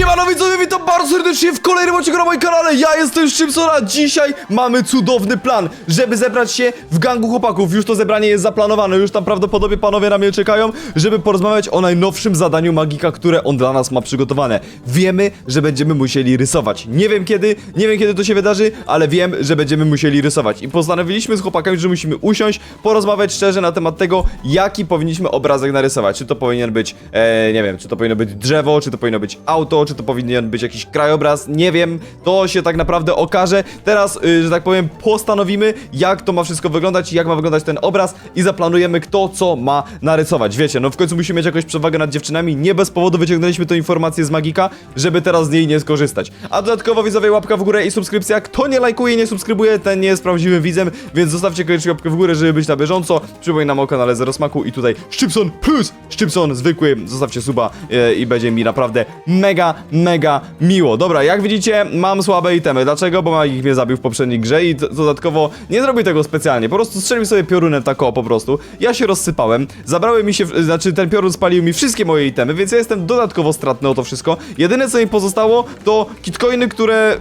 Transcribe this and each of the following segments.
Siemano widzowie, witam bardzo serdecznie w kolejnym odcinku na moim kanale. Ja jestem Szybsona, dzisiaj mamy cudowny plan Żeby zebrać się w gangu chłopaków. Już to zebranie jest zaplanowane, już tam prawdopodobnie panowie na mnie czekają Żeby porozmawiać o najnowszym zadaniu magika, które on dla nas ma przygotowane. Wiemy, że będziemy musieli rysować. Nie wiem kiedy, nie wiem kiedy to się wydarzy Ale wiem, że będziemy musieli rysować. I postanowiliśmy z chłopakami, że musimy usiąść Porozmawiać szczerze na temat tego Jaki powinniśmy obrazek narysować. Czy to powinien być, e, nie wiem, czy to powinno być drzewo Czy to powinno być auto, czy to powinien być jakiś krajobraz Nie wiem, to się tak naprawdę okaże. Teraz, y, że tak powiem, postanowimy Jak to ma wszystko wyglądać jak ma wyglądać ten obraz I zaplanujemy kto co ma narysować. Wiecie, no w końcu musimy mieć jakąś przewagę nad dziewczynami. Nie bez powodu wyciągnęliśmy tę informację z Magika Żeby teraz z niej nie skorzystać. A dodatkowo widzowie łapka w górę i subskrypcja. Kto nie lajkuje i nie subskrybuje, ten nie jest prawdziwym widzem Więc zostawcie koniecznie łapkę w górę, żeby być na bieżąco. Przypominam o kanale Zero Smaku i tutaj Szczypson plus! Szczypson zwykły. Zostawcie suba e, i będzie mi naprawdę mega, mega miło. Dobra, jak widzicie mam słabe itemy. Dlaczego? Bo Magik mnie zabił w poprzedniej grze i dodatkowo nie zrobił tego specjalnie. Po prostu strzelił sobie piorunem tak o po prostu. Ja się rozsypałem. Zabrały mi się, znaczy ten piorun spalił mi wszystkie moje itemy Więc ja jestem dodatkowo stratny o to wszystko. Jedyne co mi pozostało to kitcoiny, które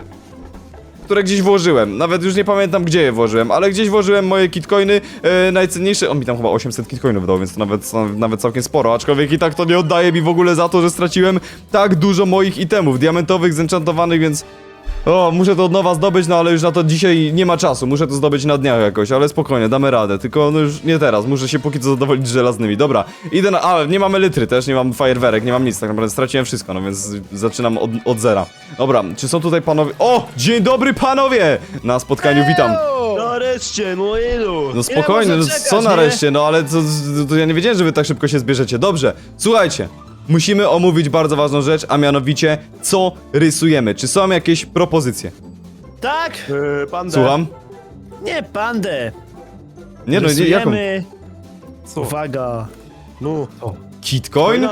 które gdzieś włożyłem. Nawet już nie pamiętam gdzie je włożyłem, ale gdzieś włożyłem moje kitcoiny e, najcenniejsze. On mi tam chyba 800 kitcoinów dał, więc to nawet, nawet całkiem sporo. Aczkolwiek i tak to nie oddaje mi w ogóle za to, że straciłem tak dużo moich itemów diamentowych, zenchantowanych, więc. O, muszę to od nowa zdobyć, no ale już na to dzisiaj nie ma czasu. Muszę to zdobyć na dniach jakoś, ale spokojnie, damy radę. Tylko no już nie teraz, muszę się póki co zadowolić żelaznymi. Dobra, idę na. A, nie mamy litry też, nie mam fajerwerek, nie mam nic, tak naprawdę straciłem wszystko, no więc zaczynam od, od zera. Dobra, czy są tutaj panowie. O! Dzień dobry panowie! Na spotkaniu witam. Nareszcie, no ilu! No spokojnie, no, można co czekać, nareszcie, no ale to, to ja nie wiedziałem, że wy tak szybko się zbierzecie. Dobrze, słuchajcie. Musimy omówić bardzo ważną rzecz, a mianowicie co rysujemy. Czy są jakieś propozycje? Tak? Yy, panda. Słucham? Nie, pandę. Nie no, nie, jaką? Rysujemy- Co? Uwaga. No, o. Kitcoin?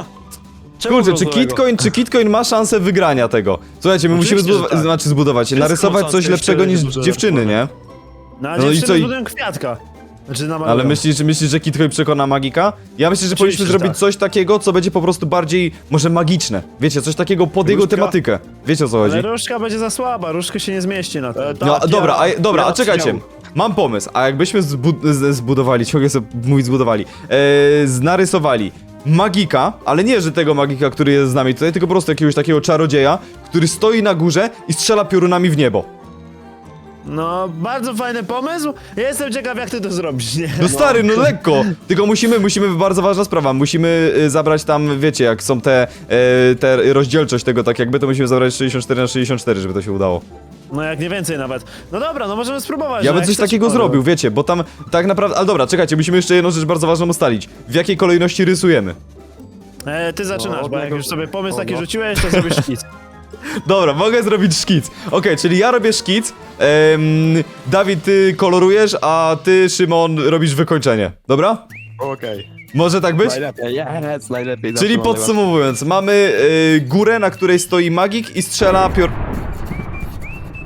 Czemu Kurczę, czy? Kitcoin, czy Kitcoin ma szansę wygrania tego? Słuchajcie, my musimy że tak. znaczy zbudować, narysować szanse coś lepszego niż dziewczyny, nie? Na No i no co, i- zbudują kwiatka. Znaczy na Ale myślisz, myślisz, że Kitcoin przekona magika? Ja myślę, że powinniśmy że zrobić tak. coś takiego, co będzie po prostu bardziej, może magiczne. Wiecie, coś takiego pod jego Różdżka? tematykę. Wiecie o co chodzi? Ale różka będzie za słaba, różka się nie zmieści na to. E, No, tak, dobra, ja- a, dobra, ja a czekajcie. Mam pomysł, a jakbyśmy zbu z- zbudowali, ciągle sobie mówić zbudowali, e, znarysowali magika, ale nie, że tego magika, który jest z nami tutaj, tylko po prostu jakiegoś takiego czarodzieja, który stoi na górze i strzela piorunami w niebo. No, bardzo fajny pomysł. Ja jestem ciekaw, jak ty to zrobisz, nie? No stary, no lekko! Tylko musimy, musimy, bardzo ważna sprawa, musimy y, zabrać tam, wiecie, jak są te, e, te rozdzielczość tego tak jakby, to musimy zabrać 64 na 64, żeby to się udało. No jak nie więcej nawet. No dobra, no możemy spróbować. Ja no, bym jak coś chcesz, takiego Paweł. zrobił, wiecie, bo tam tak naprawdę, ale dobra, czekajcie, musimy jeszcze jedną rzecz bardzo ważną ustalić. W jakiej kolejności rysujemy? E, ty zaczynasz, No, bo jak no, już sobie pomysł no, taki no. rzuciłeś, to zrobisz szkic. Dobra, mogę zrobić szkic. Okej, czyli ja robię szkic, em, Dawid, ty kolorujesz, a ty, Szymon, robisz wykończenie. Dobra? Okej. Może tak być? Najlepiej, jest, najlepiej. Czyli zawsze mam podsumowując, mamy y, górę, na której stoi magik i strzela pior...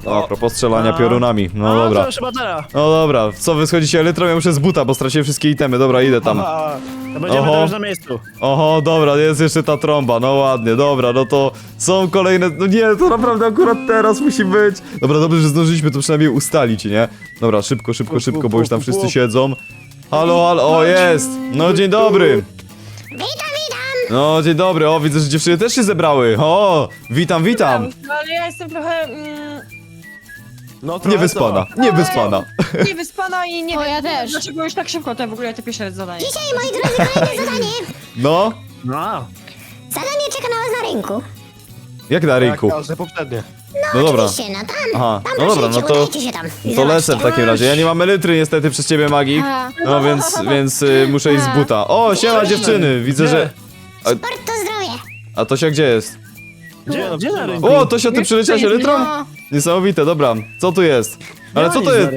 O, a propos strzelania A. piorunami, no to dobra. już chyba teraz. No dobra, co wy schodzicie litrą? Ja muszę z buta, bo straciłem wszystkie itemy, dobra, idę tam. A, To będziemy Oho. już na miejscu. Oho, dobra, jest jeszcze ta trąba, no ładnie, dobra, no to są kolejne, no nie, to naprawdę akurat teraz musi być. Dobra, dobrze, że zdążyliśmy to przynajmniej ustalić, nie? Dobra, szybko, szybko, szybko, bo już tam wszyscy siedzą. Halo, halo, o jest! No dzień dobry! Witam, witam! No dzień dobry, o widzę, że dziewczyny też się zebrały. O, witam, witam. No ale ja jestem trochę mm, no trochę Niewyspana, to. niewyspana. niewyspana i nie O, wiem, ja też. dlaczego już tak szybko te w ogóle te pierwsze zadanie. Dzisiaj, moi drodzy, kolejne zadanie. No, No. Zadanie czeka na was na rynku. jak na rynku? każde poprzednie. No dobra. Oczywiście, no tam. Aha, tam no dobra, no to- udajcie się tam. I To lecę w zobaczcie. takim razie. Ja nie mam elitry niestety przez ciebie magik. A. No więc, więc y, muszę iść z buta. O, siema dziewczyny, widzę, że... Sport to zdrowie. A Tosia gdzie jest? Gdzie, No, gdzie na no. rynku? O, Tosia, ty przyleciałaś elytrą? No. Niesamowite, dobra. Co tu jest? Ale co to jest?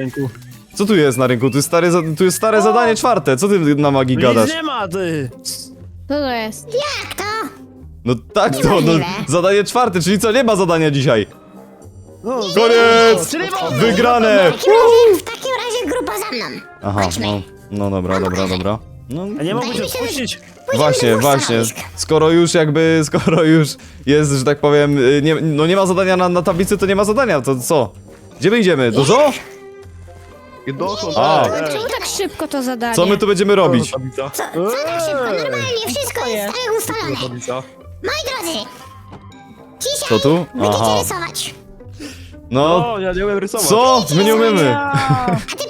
Co tu jest na rynku? Tu jest stare, za- tu jest stare zadanie czwarte. Co ty na magii gadasz? Nic nie ma, ty. Co to jest? Jak to? No tak to, no, Niemożliwe. zadanie czwarte, czyli co, nie ma zadania dzisiaj. No, Koniec! Czyli wolno. Wygrane! W takim razie, w takim razie grupa za mną. Aha, Chodźmy. no, no dobra, dobra, dobra. No, A nie mogę cię Wydaje Właśnie, do właśnie. Skoro już jakby, skoro już jest, że tak powiem, y, nie, no nie ma zadania na, na tablicy, to nie ma zadania, to co? Gdzie my idziemy? Do zoo? Dokąd? A. Ej, Czemu Czemu tak tak szybko to zadanie? Co my tu będziemy robić? tablica? Co, co tak szybko? Normalnie, wszystko jest tak jak ustalone. Tablica. Moi drodzy, dzisiaj Co tu? będziecie Aha. rysować. No, O, ja nie umiem rysować. co? My nie umiemy. A ty,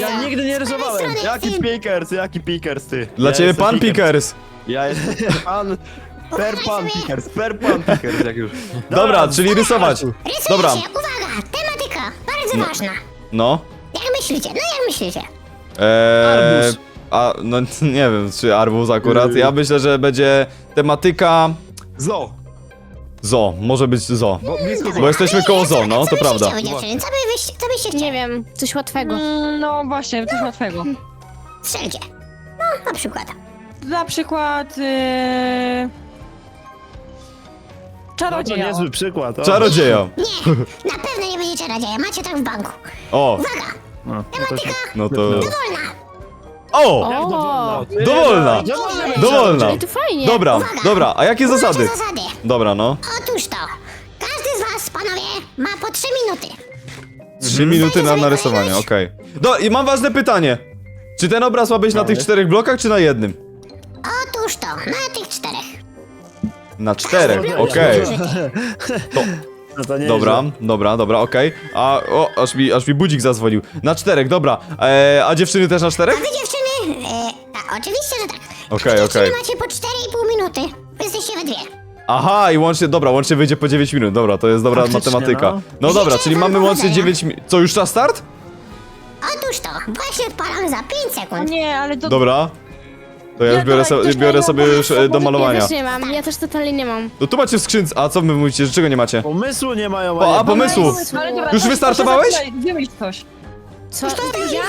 Ja nigdy nie rysowałem. strony, Jaki ty- Pickers, jaki Pickers ty? Dla ja ciebie jestem pan Pickers. Ja jestem pan... Per pan Pickers, per pan Pickers, jak już. Dobra, czyli rysować. Rysujecie, Dobra, uwaga, tematyka, bardzo ważna. no. Jak myślicie? No jak myślicie? Eee, Arbuz. A, no nie wiem, czy arbuz akurat. Ja myślę, że będzie tematyka Zo. Zo. Może być zo. Bo blisko Bo jesteśmy koło zo, no, to prawda. chciały, dziewczyny? Co, by wyście, co byście chcieli? Nie wiem, coś łatwego. Mm, No właśnie, coś łatwego. Strzelcie. No, na przykład. Na przykład... Yy... No to Czarodzieja. niezły przykład. O. Czarodzieja. Nie, na pewno nie będziecie radzieja, macie tak w banku. O, Uwaga, No, no to się... no to... dowolna. O! O, Dowolna! Dowolna! Dowolna! i to fajnie. Dobra, dobra, a jakie zasady? zasady. Dobra, no. Ma po 3 minuty. Trzy minuty na narysowanie, okej. Do I mam ważne pytanie. Czy ten obraz ma być na tych czterech blokach, czy na jednym? Otóż to, na tych czterech. Na czterech, Okej. No to nie Dobra, dobra, dobra, okej. A, o, aż mi, aż mi budzik zadzwonił. Na czterech, dobra. E, a dziewczyny też na A czterech? wy dziewczyny, e, tak, oczywiście, że tak. Okej, A dziewczyny okej. macie po 4,5 minuty. Wy jesteście we dwie. Aha, i łącznie, dobra, łącznie wyjdzie po 9 minut, dobra, to jest dobra Faktycznie, matematyka. no. No dobra, czyli mamy łącznie powodzenia. 9 minut. Co, już czas start? Otóż to, właśnie odpalam za 5 O sekund. nie, ale to... Dobra. To ja już biorę, so, biorę sobie już e, do Ja malowania. też nie mam, ja też totalnie nie mam. No tu macie w skrzynce, a co wy mówicie, że czego nie macie? Pomysłu nie mają. O, a pomysłu? Ale dobra, Już to- wystartowałeś? to się zaczyna, Wymyśl coś. Co? Ja?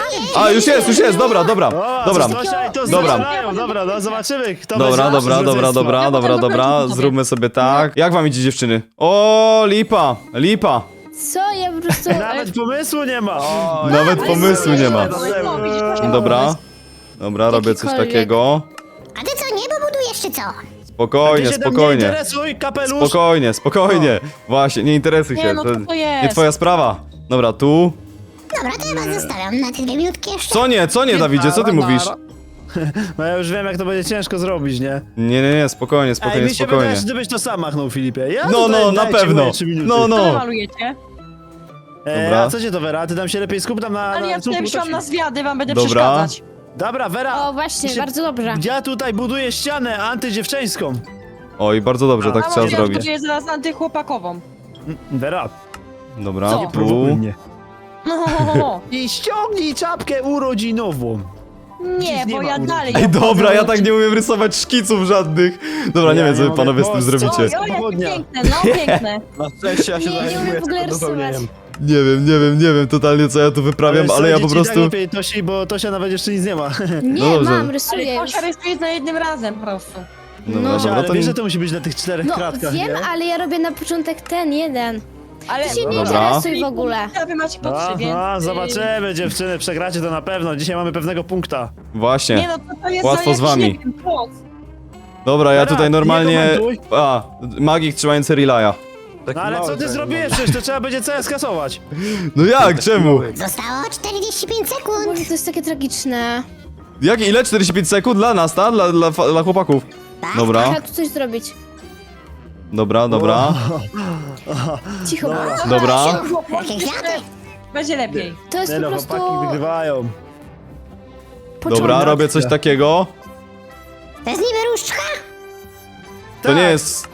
A, już jest, już jest, dobra, dobra, O, dobra. Zosia i to Dobra. Dobra, no zobaczymy, kto Dobra, będzie dobra, dobra, dobra, dobra, dobra, zróbmy sobie tak. Jak wam idzie dziewczyny? O, lipa, lipa. Co? Ja po prostu... Nawet pomysłu nie ma. O, Nawet pomysłu nie ma. Dobra, dobra, robię coś Jakikolwiek. takiego. A ty co, niebo budujesz czy co? Spokojnie, Ty się tam Nie spokojnie. interesuj, kapelusz. Spokojnie, spokojnie. Właśnie, nie interesuj Nie, się. no To co to jest? nie twoja sprawa. Dobra, tu. Dobra, to ja was zostawiam na te dwie minutki jeszcze. Co nie, co nie, Dawidzie, co ty mówisz? No ja już wiem, jak to będzie ciężko zrobić, nie? Nie, nie, nie, spokojnie, Ej, spokojnie, mi się spokojnie. wydaje, że ty byś to sam machnął, Filipie. Ja No, tutaj no, na dajcie pewno. moje trzy minuty. No, Co wy no. malujecie? E, Dobra. a co cię to, Vera? Ty tam się lepiej skup tam na... Ale na ja tutaj to na się- zwiady, wam będę Dobra. przeszkadzać. Dobra, Vera. O, właśnie, się- bardzo dobrze. Ja tutaj buduję ścianę antydziewczeńską. Oj, bardzo dobrze, tak A trzeba może zrobić. zbuduję zaraz antychłopakową. Vera. Dobra, Co? tu. Prowokuj mnie. No, I ściągnij czapkę urodzinową. nie, bo ja dalej... Ej, dobra, ja tak nie umiem rysować szkiców żadnych. Dobra, nie Ja wiem, nie co wy mogę panowie z tym zrobicie. O, jakie Pochodnia. piękne, no piękne. Na szczęście ja się Nie, nie zajmuję umiem w ogóle tylko rysować. dopełnieniem. Nie wiem, nie wiem, nie wiem totalnie co ja tu wyprawiam, ale ja po prostu... Tak lepiej, Tosi, bo Tosia nawet jeszcze nic nie ma. Nie, No dobrze. mam, Ale rysuję już. Tosia rysuje za jednym razem po prostu. Dobra, No. Tosia, dobra, ale to wiesz, nie... że to musi być na tych czterech No kratkach, wiem, nie? ale ja robię na początek ten jeden. Ale Ty się nie Dobra. interesuj w ogóle. A wy macie po trzy, więc... Aha, y, zobaczymy dziewczyny, przegracie to na pewno. Dzisiaj mamy pewnego punkta. Nie Właśnie. no, to, to jest Łatwo za z jakiś, wami. Nie wiem, płot. Dobra, ja Dobra, tutaj nie normalnie... komentuj. A, magik trzymający relaya. No ale co ty zrobiłeś? Przecież to trzeba będzie całe skasować. No jak, czemu? Zostało 45 sekund. Boże, to jest takie tragiczne. Jak, ile? 45 sekund dla nas, tak? Dla, dla, fa- dla chłopaków. Tak. Dobra, Trzeba tu coś zrobić. Dobra, dobra. Cicho. Dobra. Jakie. Będzie lepiej. To jest Nie po no, prostu chłopaki wygrywają. Dobra, robię coś takiego. To jest niby różdżka? To nie Tak. jest...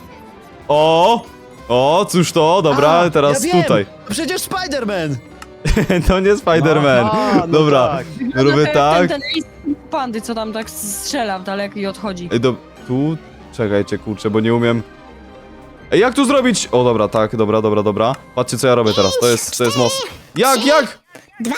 O! O, cóż to? Dobra, A, teraz ja wiem. tutaj. Przecież Spider-Man! To nie Spider-Man. Aha, no Dobra, tak. robię ten, tak. Ten, ten list pandy, co tam tak strzela w daleko i odchodzi. Ej, do... Tu? Czekajcie, kurczę, bo nie umiem... Ej, jak tu zrobić? O, dobra, tak, dobra, dobra, dobra. Patrzcie, co ja robię teraz, to jest, to jest most. Jak, jak? Dwa.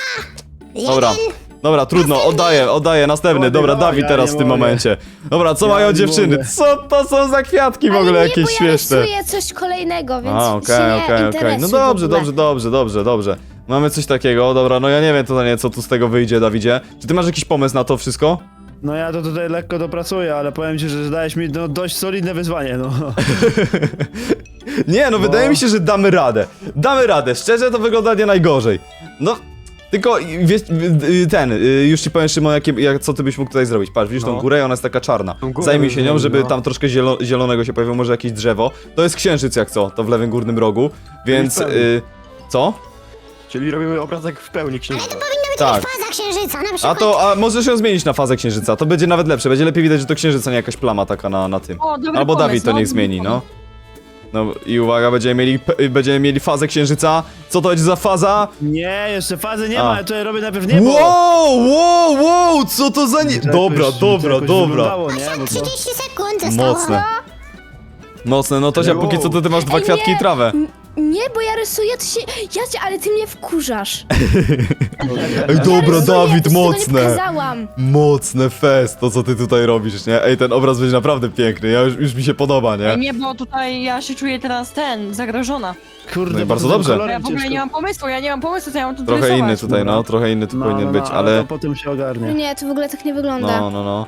Dobra. Jeden. Dobra, trudno, oddaję, oddaję, następny. Dobra, O, Dawid ja teraz w tym momencie. Dobra, co Ja mają dziewczyny? Co to są za kwiatki w ogóle nie, jakieś ja śmieszne? rysuję coś kolejnego, więc A, okej, nie okej, okej. No dobrze, dobrze, dobrze, dobrze, dobrze. Mamy coś takiego, dobra, no ja nie wiem totalnie co tu z tego wyjdzie, Dawidzie. Czy ty masz jakiś pomysł na to wszystko? No ja to tutaj lekko dopracuję, ale powiem ci, że dałeś mi no, dość solidne wyzwanie, no. Nie, no wydaje mi się, że damy radę. Damy radę, szczerze to wygląda nie najgorzej. No, tylko wiesz, ten, y, już ci powiem Szymon, jakie, jak, co ty byś mógł tutaj zrobić. Patrz, widzisz tą No. górę i ona jest taka czarna. Tą górę Zajmij się nią, żeby no. tam troszkę zielo, zielonego się pojawiło, może jakieś drzewo. To jest księżyc jak co, to w lewym górnym rogu, więc... Y, co? Czyli robimy obrazek w pełni księżyca. To być Tak. faza księżyca, na A przykład. to, a możesz ją zmienić na fazę księżyca, to będzie nawet lepsze, będzie lepiej widać, że to księżyca, nie jakaś plama taka na, na tym. O, dobry Albo pomysł, Dawid to no, niech dobry zmieni, no. pomysł. No i uwaga, będziemy mieli, będziemy mieli fazę księżyca. Co to będzie za faza? Nie, jeszcze fazy nie A. ma, ja tutaj robię najpierw niebo. Wow, wow, wow, co to za nie... Dobra, jakoś- dobra, jakoś dobra. wyglądało, nie? Bo to... 30 sekund zostało. Mocne. Mocne, no Tosia, póki co to ty masz dwa Ej, kwiatki i nie. trawę. Nie, bo ja rysuję, to się... Ja cię, ale ty mnie wkurzasz. Ej, Ja dobra, rysuję, Dawid, to ci tego Nie mocne. pokazałam. Mocne fest, to co ty tutaj robisz, nie? Ej, ten obraz będzie naprawdę piękny, ja już, już mi się podoba, Ej, nie? nie, bo tutaj ja się czuję teraz ten, zagrożona. Kurde, No i bo bardzo to tym dobrze. Bo kolorem ja w ogóle ciężko. nie mam pomysłu, ja nie mam pomysłu, co ja mam tu Trochę rysować. inny tutaj, no, trochę inny tu No, powinien no, być, no, ale... to potem się ogarnie. Nie, to w ogóle tak nie wygląda. No, no, no.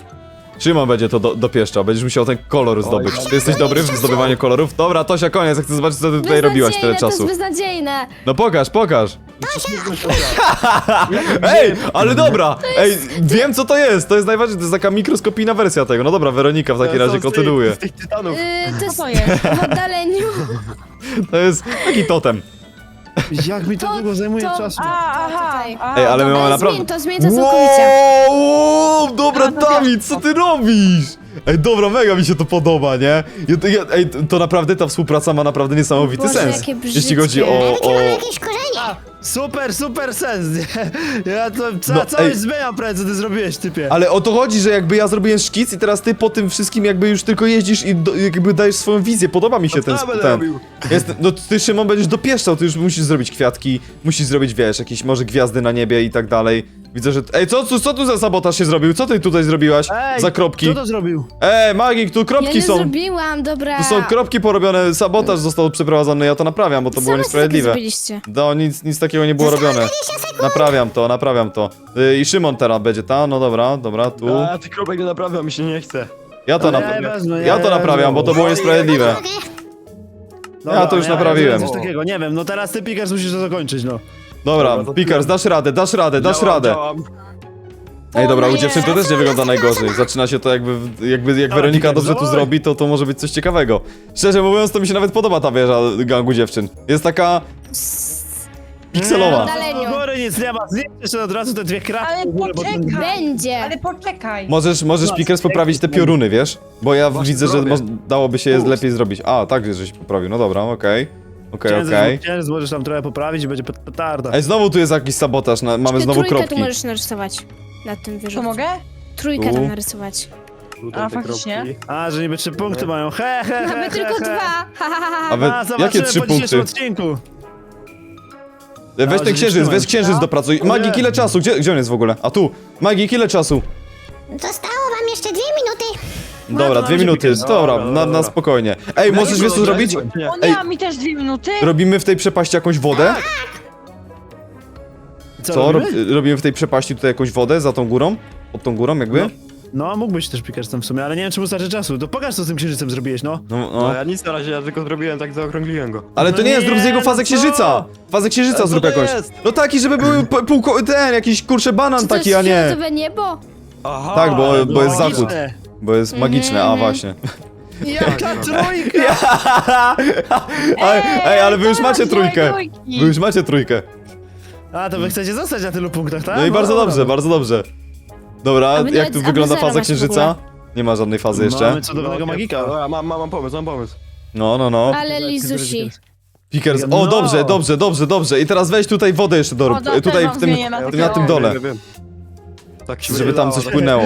Szymon będzie to do, dopieszczał, będziesz musiał ten kolor zdobyć. Oj, Ty jesteś dobry w zdobywaniu kolorów? Dobra, Tosia, koniec, ja chcę zobaczyć, co ty tutaj robiłaś tyle Beznadziejne, czasu. To jest beznadziejne. No pokaż, pokaż. Ej, ale dobra, ej, wiem co to jest, to jest najważniejsze, to jest taka mikroskopijna wersja tego. No dobra, Weronika w takim razie kontynuuje. Z tych tytanów. Yy, to jest to jest? w oddaleniu. To jest taki totem. Jak mi to, To- długo zajmuje to- czasu? A, aha, tutaj. a, Ej, ale my mamy naprawdę... zmień to, zmień to całkowicie. Wow, wow, dobra, to Dawid, co ty robisz? Ej, dobra, mega mi się to podoba, nie? Ja, to- ja, ej, to naprawdę, ta współpraca ma naprawdę niesamowity Boże, sens. jakie Jeśli chodzi o... O... chyba ma jakieś korzenie. A, super, super sens, nie? Ja to ca, No, całość ej. zmieniam co ty zrobiłeś, typie. Ale o to chodzi, że jakby ja zrobiłem szkic i teraz ty po tym wszystkim jakby już tylko jeździsz i do, jakby dajesz swoją wizję. Podoba mi się ten... co będę ten. robił? Jest, no ty Szymon będziesz dopieszczał, ty już musisz zrobić kwiatki, musisz zrobić, wiesz, jakieś może gwiazdy na niebie i tak dalej. Widzę, że... Ej, co, co, co tu za sabotaż się zrobił? Co ty tutaj zrobiłaś Ej, za kropki? Kto to zrobił? Ej, Magik, tu Ja kropki nie są. zrobiłam, dobra. Tu są kropki porobione, sabotaż został przeprowadzony, ja to naprawiam, bo to było Same sobie niesprawiedliwe. zrobiliście. No, nic, nic takiego nie było robione. Naprawiam to, naprawiam to. Y, I Szymon teraz będzie, ta? No dobra, dobra, tu. A, ty kropek nie naprawiam, mi się nie chce. Ja to, Ja nap- wezmę, ja to naprawiam, bo to było niesprawiedliwe. Ja to już naprawiłem. Coś takiego, nie wiem, no teraz ty, Pickers, musisz to zakończyć, no. Dobra, Dobra, to Pickers, dasz radę, dasz radę, dasz Działam, radę. działam. Ej, dobra, u dziewczyn to też nie wygląda najgorzej. Zaczyna się to jakby, jakby jak Dobra, Weronika dobrze tu dawaj. zrobi, to to może być coś ciekawego. Szczerze mówiąc, to mi się nawet podoba ta wieża gangu dziewczyn. Jest taka pikselowa. oddaleniu. Góry nic nie ma, jeszcze od razu te dwie kratki. Ale w ogóle, bo ten- poczekaj. Będzie. Ale poczekaj. Możesz, możesz Pickers poprawić te pioruny, wiesz? Bo ja Właśnie widzę, że robię. mo- dałoby się je lepiej zrobić. A, tak, żeś poprawił, no dobra, okej. Okej, Księżyc, okej. księżyc możesz tam trochę poprawić i będzie pet- petarda. Ej, znowu tu jest jakiś sabotaż, na, mamy Ty znowu trójkę kropki. tu możesz narysować. Na tym To wieżowcu. mogę? Trójkę Tu. tam narysować. A, faktycznie? A, że niby trzy punkty mają, he, he, he, Mamy he, tylko he. dwa. Ha, ha, ha, ha. A jakie zobaczymy trzy po dzisiejszym punkty? odcinku. Weź A, ten księżyc, weź księżyc dopracuj. Magik, ile czasu? Gdzie, gdzie on jest w ogóle? A tu. Magik, ile czasu? Zostało Dobra, to dwie minuty, dobra, na, na spokojnie. Ej, możesz wiesz co zrobić? Nie. O Ej. nie, a mi też dwie minuty? Robimy w tej przepaści jakąś wodę? Co, Co? Rob, robimy? robimy w tej przepaści tutaj jakąś wodę za tą górą? Pod tą górą jakby? No, mógłbyś też Pickersem w sumie, ale nie wiem, czy mu starczy czasu. To pokaż, co z tym księżycem zrobiłeś, no. No, No no. ja nic na razie, ja tylko zrobiłem, tak zaokrągliłem go. Ale to nie jest, zrób z niego Nie, fazę no co? księżyca! Fazę księżyca co zrób to jakąś. jest? No taki, żeby były p- pół, ko- ten, jakiś kurczę banan Czy to taki, jest a nie. fioletowe niebo? Aha! Tak, bo, bo jest no, zachód. magiczne. Bo jest magiczne, a Mhm. właśnie. Jaka trójka! Ej, ej, ale wy już macie trójkę. Wy już macie trójkę. A, to wy chcecie zostać na tylu punktach, tak? No i bardzo dobra. dobrze, bardzo dobrze. Dobra, A wy jak nawet- tu a wy wygląda zero faza macie w księżyca? Nie ma żadnej fazy jeszcze. Mamy cudownego magika. Dobra, mam, mam, mam pomysł, mam pomysł. No, no, no. Ale lizusi. Pickers, o No. dobrze, dobrze, dobrze, dobrze. I teraz weź tutaj wodę jeszcze do O, Tutaj w tym, zmienię na na tym dole. Wiem, wiem. Tak się Żeby tam wydawało, coś tak płynęło.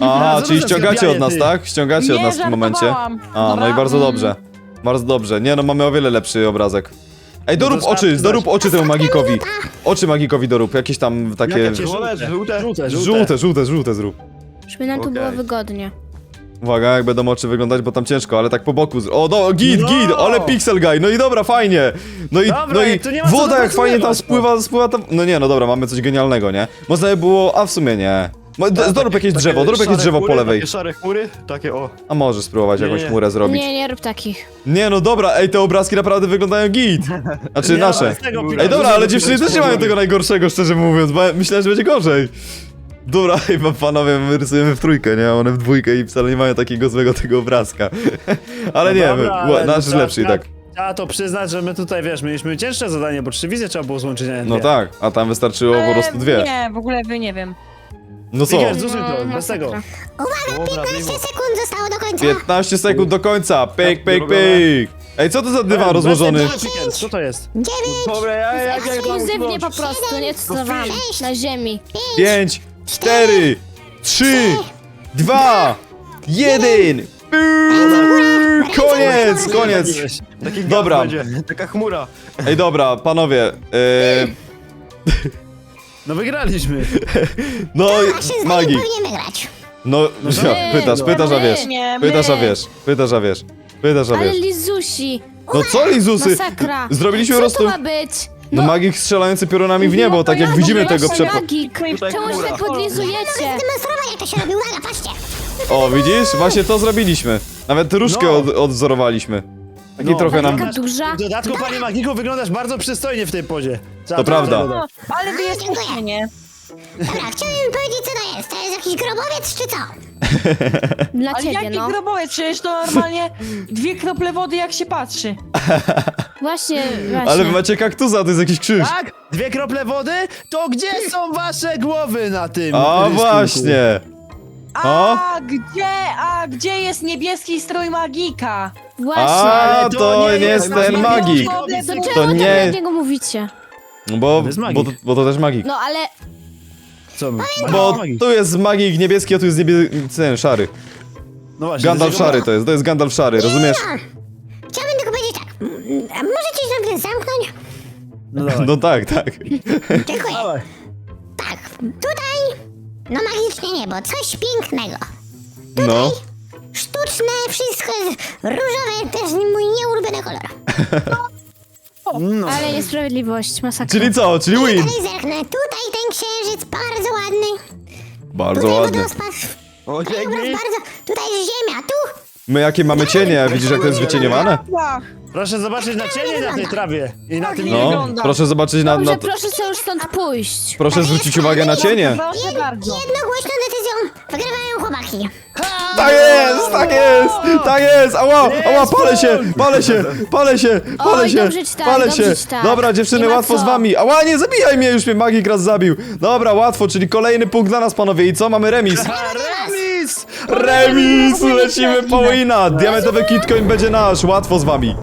Aha, No, czyli ściągacie od nas, tak? Ściągacie od nas w tym momencie. A, no i bardzo dobrze. Bardzo dobrze. Nie no, mamy o wiele lepszy obrazek. Ej, dorób to oczy, dorób oczy temu magikowi. Oczy magikowi dorób, jakieś tam takie... Jakie Żółte, żółte. Żółte, Żółte, żółte, żółte zrób. Żeby nam tu było Okej. wygodnie. Uwaga, jak będą oczy wyglądać, bo tam ciężko, ale tak po boku. z- O, no, git, No! git, ale pixel guy, no i dobra, fajnie. No i, Dobra, no i tu nie ma co woda jak fajnie tam dopracowywać, spływa, spływa tam. No nie, no dobra, mamy coś genialnego, nie? Można by było, a w sumie nie. D- Dorób jakieś Takie drzewo, dorób jakieś drzewo po lewej. Takie szare chmury, takie o. A możesz spróbować Nie, jakąś nie. chmurę zrobić. Nie, nie rób takich. Nie no dobra, ej, te obrazki naprawdę wyglądają git. Znaczy Nie, nasze. z tego Ej dobra, ale dziewczyny też nie mają tego najgorszego, szczerze mówiąc, bo ja myślałem, że będzie gorzej. Dobra, chyba panowie, my rysujemy w trójkę, nie? A one w dwójkę i wcale nie mają takiego złego tego obrazka. Ale nie, No dobra, my, ale nasz jest trzeba- lepszy i tak. Trzeba to przyznać, że my tutaj, wiesz, mieliśmy cięższe zadanie, bo trzy wizje trzeba było złączyć na No tak, a tam wystarczyło po prostu dwie. Nie, w ogóle wy nie wiem. No co? Pickers, zużyj to, bez tego. Uwaga, Dobra, 15 mimo. sekund zostało do końca. 15 sekund do końca, pyk, pyk, pyk. Ej, co to za dywan rozłożony? Co to jest? 9, Dobra, ja, jak, mam Ekskluzywnie po prostu, nie co wam. Na ziemi. 5, 4, 3, 2, 1. Koniec, koniec. Taki gaz Dobra. Będzie, taka chmura. Ej, dobra, panowie. e, No wygraliśmy. no, Naszym zdaniem magik. powinien wygrać. No, my, pytasz, no pytasz, a wiesz. nie Pytasz, a wiesz. Pytasz, a wiesz. Pytasz, a Ale wiesz. Lizusi. No co, Lizusy? Masakra. Zrobiliśmy Co po prostu... to ma być? No magik strzelający piorunami w niebo, No tak jak ja widzimy tego przepo... Magik. Tutaj Czemu się tak podlizujecie? Zdemonstrować jak to się robi. Uwaga, patrzcie. O, widzisz? Właśnie to zrobiliśmy. Nawet różkę No. od, odwzorowaliśmy. Taki No. trochę nam... Taka duża. W dodatku, panie Magniku, wyglądasz bardzo przystojnie w tej pozie. Trzeba To prawda. dodać. No, ale wy jesteście, nie? Dobra, chciałem powiedzieć co to jest. To jest jakiś grobowiec czy co? Dla Ale ciebie, jaki no. grobowiec? Przecież to normalnie dwie krople wody jak się patrzy. Właśnie, właśnie. Ale wy macie kaktusa, to jest jakiś krzyż. Tak? Dwie krople wody? To gdzie są wasze głowy na tym A rysunku? właśnie. A gdzie, a gdzie jest niebieski strój magika? Właśnie. A, Ale to to nie nie jest jest ten magik. magik. To To czemu nie- tak na niego mówicie? Bo, To jest magik. bo, to, bo to też magik. No ale Co? Bo Magik. tu jest magik niebieski, a tu jest niebie... ten, szary. No właśnie. Gandalf dlatego- szary to jest, to jest Gandalf szary, rozumiesz? No. Chciałbym tylko powiedzieć tak. Mm, a Możecie się na chwilę zamknąć? No dawaj. No tak, tak. Dziękuję. Dawaj. Tak, tutaj no magicznie niebo, coś pięknego. No. Sztuczne, wszystko jest różowe, też mój nieulubiony kolor. No. Ale niesprawiedliwość, masakra. Czyli co? Czyli win. Dalej zerknę, tutaj ten księżyc bardzo ładny. Bardzo Tutaj ładny. wodospad. O, Tutaj dzięki. bardzo, tutaj jest ziemia, tu. My jakie mamy cienie, a widzisz jak to jest wycieniowane? Ła, Proszę zobaczyć na cienie na tej trawie. I na Tak, tym No, wygląda. proszę zobaczyć na... Dobrze, na proszę sobie już stąd pójść. proszę zwrócić uwagę na cienie. Proszę bardzo. Jednogłośną decyzją wygrywają chłopaki. Tak jest, tak jest, tak jest, ała, ała, palę się, palę się, palę się, palę Oj, się, dobrze ci tak, palę dobrze się. ci tak. Dobra, dziewczyny, Nie ma łatwo co. z wami. Ała, nie zabijaj mnie, już mnie magik raz zabił. Dobra, łatwo, czyli kolejny punkt dla nas, panowie. I co, mamy remis? A, remis! Remis, lecimy po wina. Diamentowy kitcoin będzie nasz, łatwo z wami.